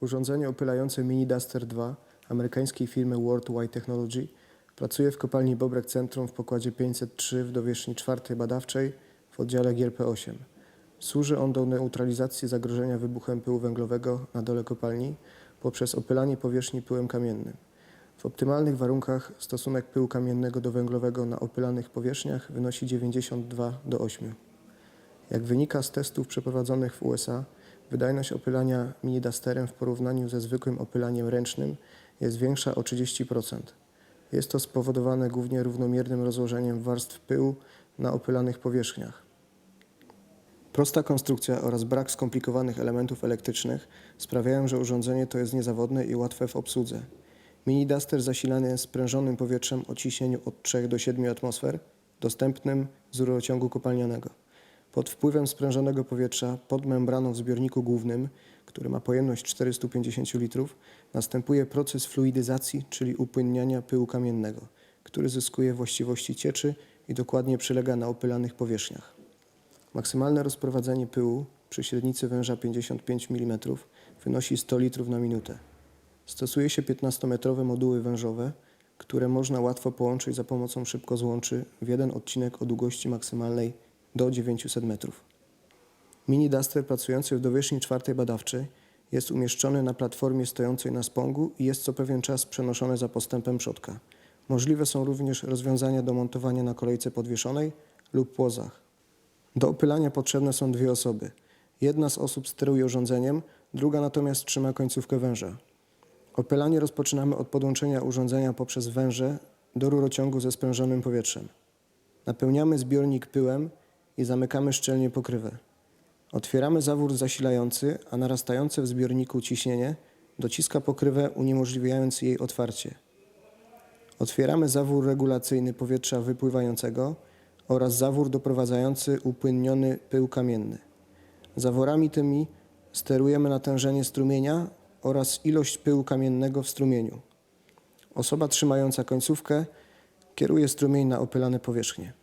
Urządzenie opylające Mini Duster 2 amerykańskiej firmy Worldwide Technology pracuje w kopalni Bobrek Centrum w pokładzie 503 w dowierzchni czwartej badawczej w oddziale GLP-8. Służy on do neutralizacji zagrożenia wybuchem pyłu węglowego na dole kopalni poprzez opylanie powierzchni pyłem kamiennym. W optymalnych warunkach stosunek pyłu kamiennego do węglowego na opylanych powierzchniach wynosi 92 do 8. Jak wynika z testów przeprowadzonych w USA, wydajność opylania minidasterem w porównaniu ze zwykłym opylaniem ręcznym jest większa o 30%. Jest to spowodowane głównie równomiernym rozłożeniem warstw pyłu na opylanych powierzchniach. Prosta konstrukcja oraz brak skomplikowanych elementów elektrycznych sprawiają, że urządzenie to jest niezawodne i łatwe w obsłudze. Mini Duster zasilany jest sprężonym powietrzem o ciśnieniu od 3 do 7 atmosfer, dostępnym z rurociągu kopalnianego. Pod wpływem sprężonego powietrza pod membraną w zbiorniku głównym, który ma pojemność 450 litrów, następuje proces fluidyzacji, czyli upłynniania pyłu kamiennego, który zyskuje właściwości cieczy i dokładnie przylega na opylanych powierzchniach. Maksymalne rozprowadzenie pyłu przy średnicy węża 55 mm wynosi 100 litrów na minutę. Stosuje się 15-metrowe moduły wężowe, które można łatwo połączyć za pomocą szybkozłączy w jeden odcinek o długości maksymalnej do 900 metrów. Mini Duster pracujący w dowierzchni czwartej badawczej jest umieszczony na platformie stojącej na spągu i jest co pewien czas przenoszony za postępem przodka. Możliwe są również rozwiązania do montowania na kolejce podwieszonej lub płozach. Do opylania potrzebne są dwie osoby. Jedna z osób steruje urządzeniem, druga natomiast trzyma końcówkę węża. Opylanie rozpoczynamy od podłączenia urządzenia poprzez węże do rurociągu ze sprężonym powietrzem. Napełniamy zbiornik pyłem i zamykamy szczelnie pokrywę. Otwieramy zawór zasilający, a narastające w zbiorniku ciśnienie dociska pokrywę, uniemożliwiając jej otwarcie. Otwieramy zawór regulacyjny powietrza wypływającego oraz zawór doprowadzający upłynniony pył kamienny. Zaworami tymi sterujemy natężenie strumienia oraz ilość pyłu kamiennego w strumieniu. Osoba trzymająca końcówkę kieruje strumień na opylane powierzchnie.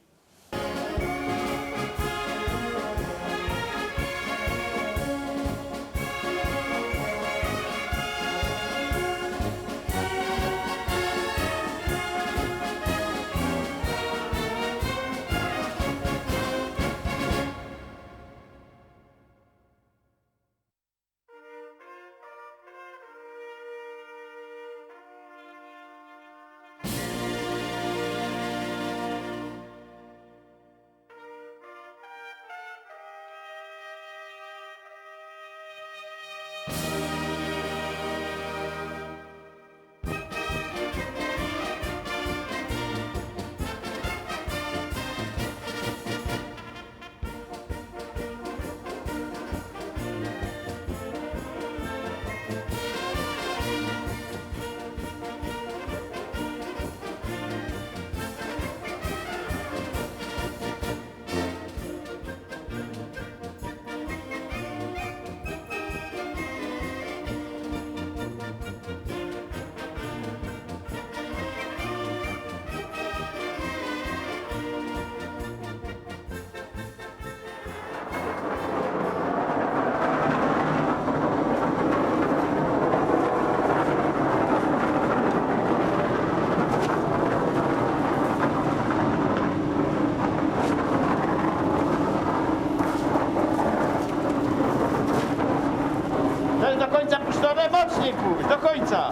Do końca.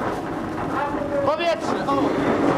Powietrze, o.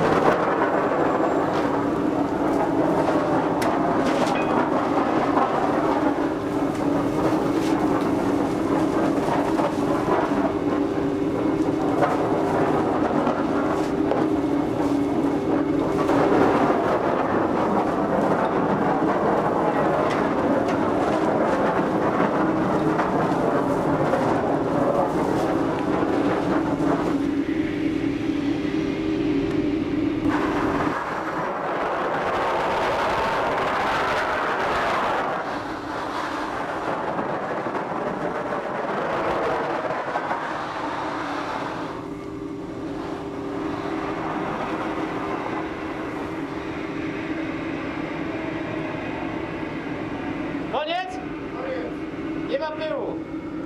E aí.